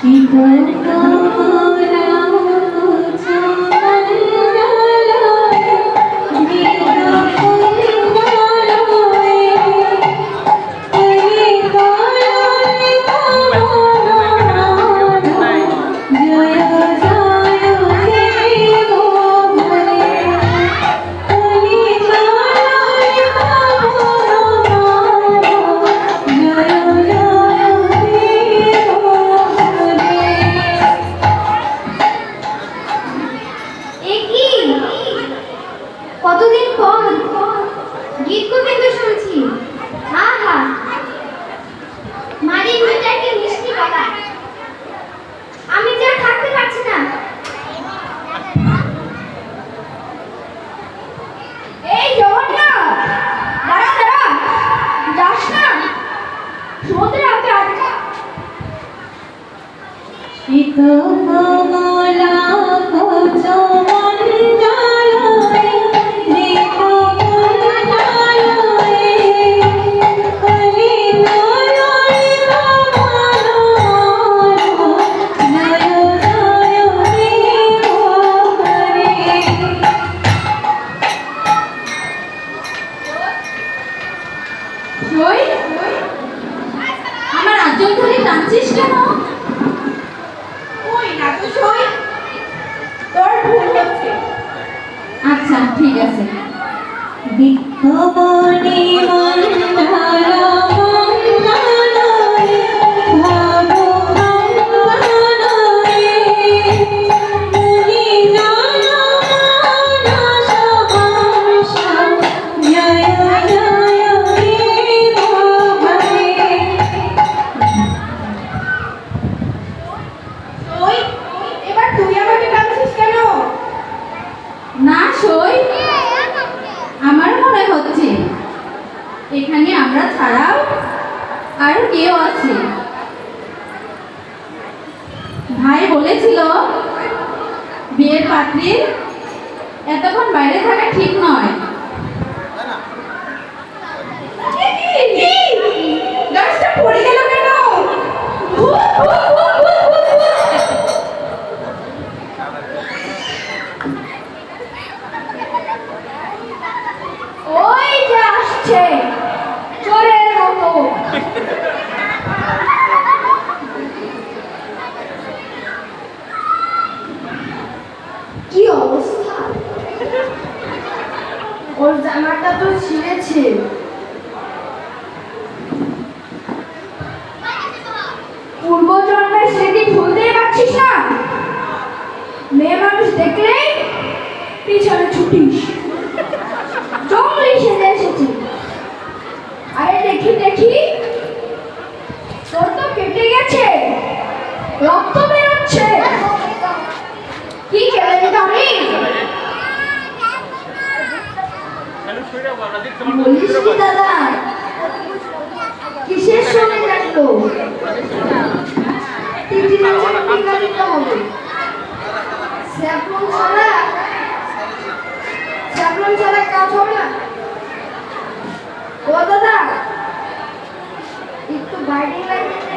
শিব কতদিন পর গীত গোবিন্দ শুনছি। মারি মিষ্টি আমি যা থাকতে পারছি না। এই জগন্না দাঁড়া দাঁড়া। যাস না। সমুদ্রে শীত আর কেউ আছে? ভাই বলেছিল বিয়ের পাত্রী এতক্ষণ বাইরে থাকা ঠিক নয়। দশটা পড়ে গেল জানালাটা তো ছিঁড়েছে। ভিক্ষাটিটা হবে। স্যাফরন ছাড়া কাজ হবে না। ও দাদা একটু বাইরে লাগে।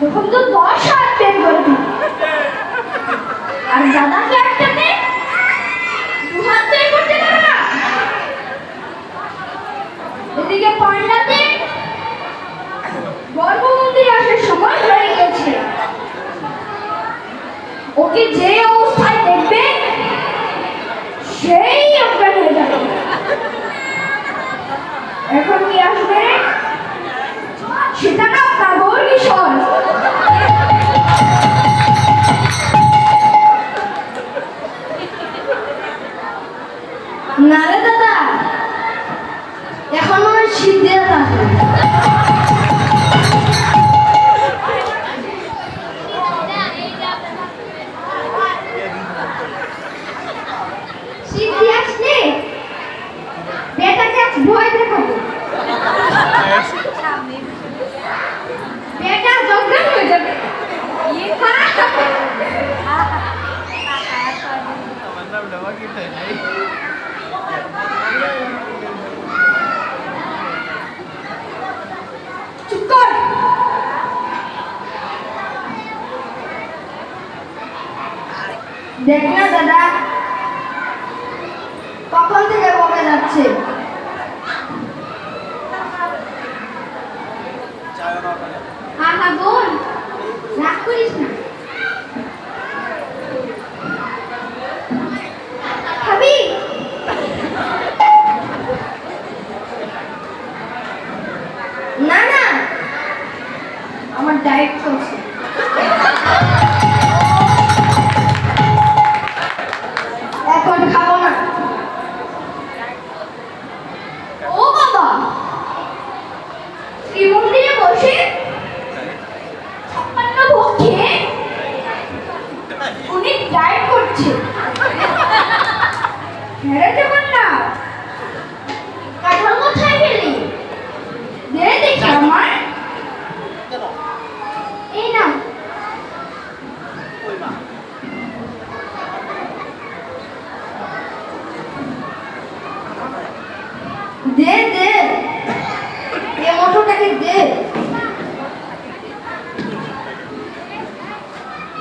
তখন তো দশ হাত আর একটা দু হাত করতে পারে এদিকে পান্ডাতে আসার সময় হয়ে গেছে। ওকে যে অবস্থায় দেখবে, সেই অজ্ঞান হয়ে যাবে। এখন কি আসবে? সেটা udah lagi Cukur. Deknya sudah.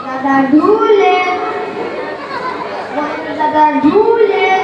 দাদা ঢুলে দাদা ঢুলে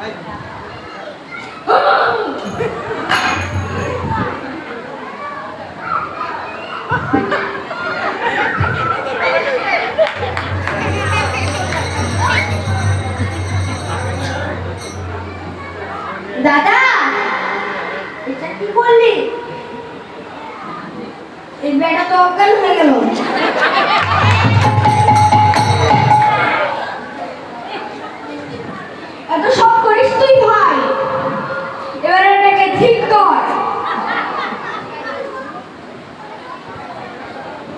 দাদা এটা কি করলি এই বেটা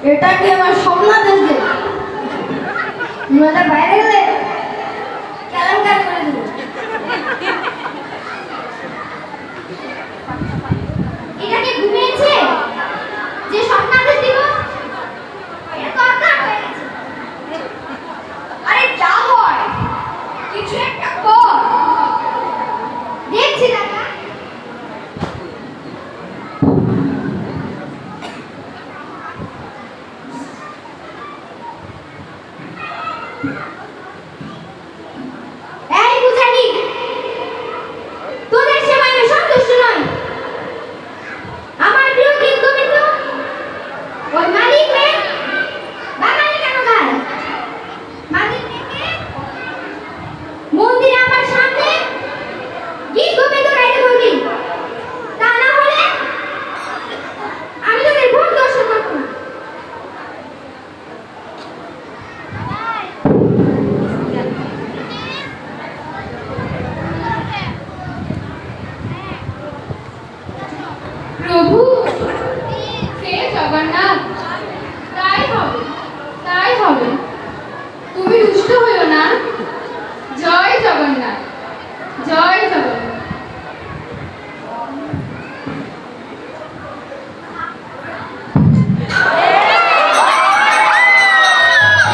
এটা কি আমার স্বপ্ন দেখবে? বাইরে গেলে प्रभु। हे जगन्नाथ